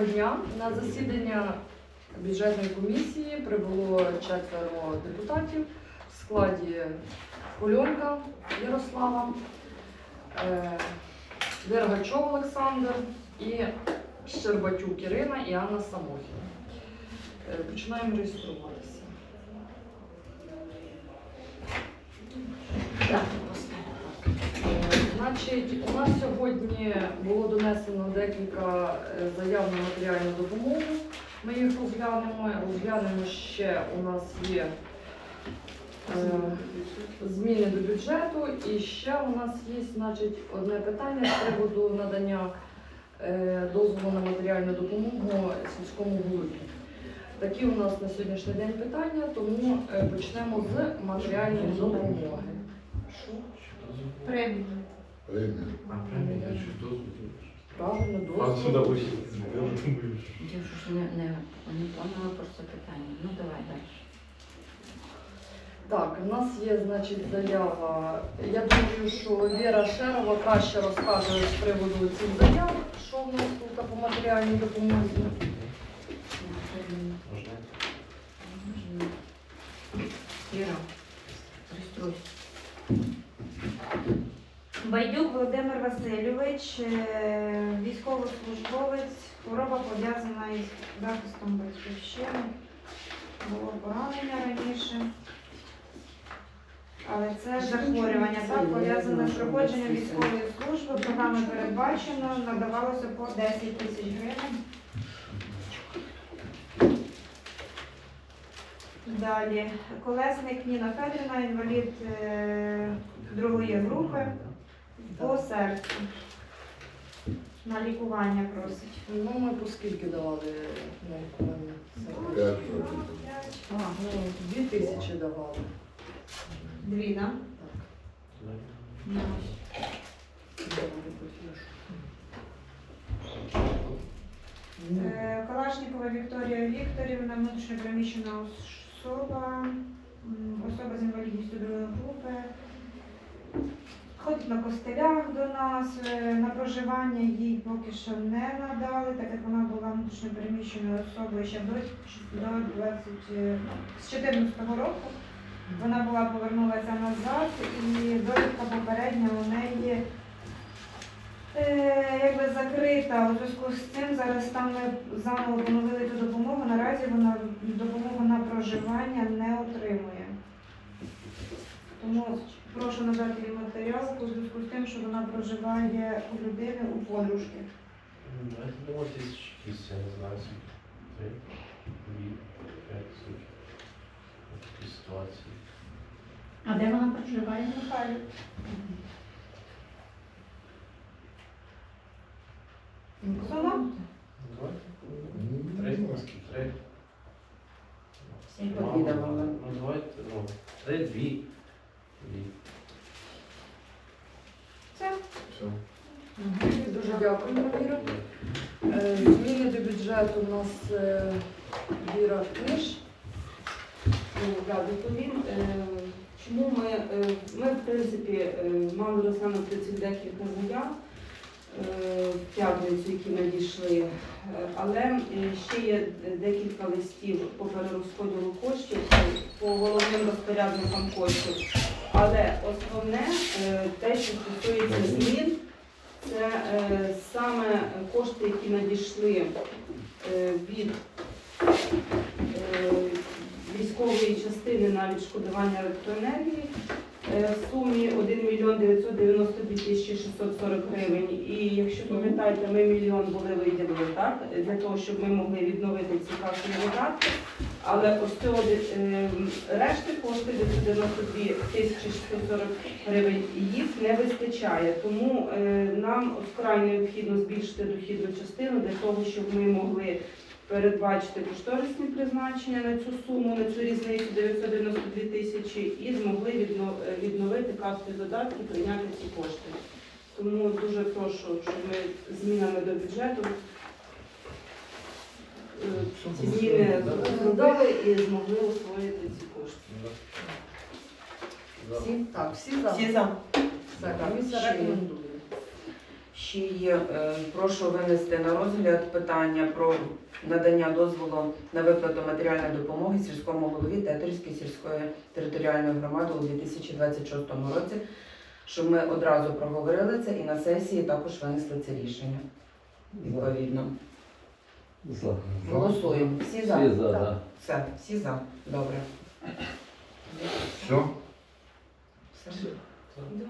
Доброго дня. На засідання бюджетної комісії прибуло четверо депутатів в складі Кульонка Ярослава, е, Дергачов Олександр і Щербатюк Ірина і Анна Самохіна. Е, Починаємо реєструватися. Так, Значить, у нас сьогодні було донесено декілька е, заяв на матеріальну допомогу. Ми їх розглянемо. Розглянемо ще у нас є е, зміни до бюджету. І ще у нас є значить, одне питання з приводу надання е, дозволу на матеріальну допомогу сільському голові. Такі у нас на сьогоднішній день питання, тому е, почнемо з матеріальної допомоги. Що? А правильно, я ще дозвіл. Правильно, Пан дозвіл. Судовий. Я ж не, не, не поняла просто питання. Ну давай далі. Так, у нас є, значить, заява. Я думаю, що Віра Шерова краще розкаже з приводу цих заяв, що в нас тут по матеріальній допомозі. Можна? Іра, реєструйся. Байдюк Володимир Васильович, е, військовослужбовець, хвороба пов'язана із захистом батьківщини. Було поранення раніше. Але це захворювання так пов'язане з проходженням військової служби. Програми передбачено, надавалося по 10 тисяч гривень. Далі колесник Ніна Федорівна, інвалід е, другої групи по серцю. На лікування просить. Ну, ми по скільки давали на лікування? П'ять. А, ну, дві тисячі давали. Дві, да? Так. Ну, Е, Калашникова Вікторія Вікторівна, внутрішньопереміщена особа, м, особа з інвалідністю другої групи. Ходить на костелях до нас, е, на проживання їй поки що не надали, так як вона була внутрішньопереміщеною особою ще до, до 20, е, з 14 року. Вона була повернулася назад і довідка попередня у неї е, якби закрита. У зв'язку з цим зараз там ми заново поновили ту допомогу. Наразі вона допомогу на проживання не отримує. Тому прошу надати їй матеріал у зв'язку з тим, що вона проживає у людини у подружки. Давайте тисяч якісь, я не знаю, скільки. Три, дві, п'ять, сутки. Такі ситуації. А де вона проживає? Михайло? Сама? Ну, Давайте. Три, три. Всім Мало, повідомила. мало. Ну, давайте, ну, три, дві. Дві. Все. Дуже дякую, Віра. Е, Зміни до бюджету у нас е, Віра Книж. Ну, да, доповім. Е, Чому ми, ми, в принципі, мали розглянути цих декілька заяв в п'ятницю, які надійшли, але ще є декілька листів по перерозподілу коштів по головним розпорядникам коштів. Але основне, е, те, що стосується змін, це е, саме кошти, які надійшли е, від військової частини на відшкодування електроенергії в сумі 1 мільйон 992 тисячі 640 гривень. І якщо пам'ятаєте, ми мільйон були виділили так, для того, щоб ми могли відновити ці касові видатки. Але ось цього е, решти коштів 992 тисячі 640 гривень їх не вистачає. Тому е, нам вкрай необхідно збільшити дохідну частину для того, щоб ми могли передбачити кошторисні призначення на цю суму, на цю різницю 992 тисячі і змогли е, відновити касові додатки, прийняти ці кошти. Тому дуже прошу, щоб ми змінами до бюджету зміни зробили і змогли освоїти ці кошти. Всі? Так, всі за. Всі за. Все, комісія Ще є. е, прошу винести на розгляд питання про надання дозволу на виплату матеріальної допомоги сільському голові Тетерівської сільської територіальної громади у 2026 році, щоб ми одразу проговорили це і на сесії також винесли це рішення. Відповідно. За. Голосуємо. Всі за? Всі за, да. Все, всі за. Добре. Все? Все. Да.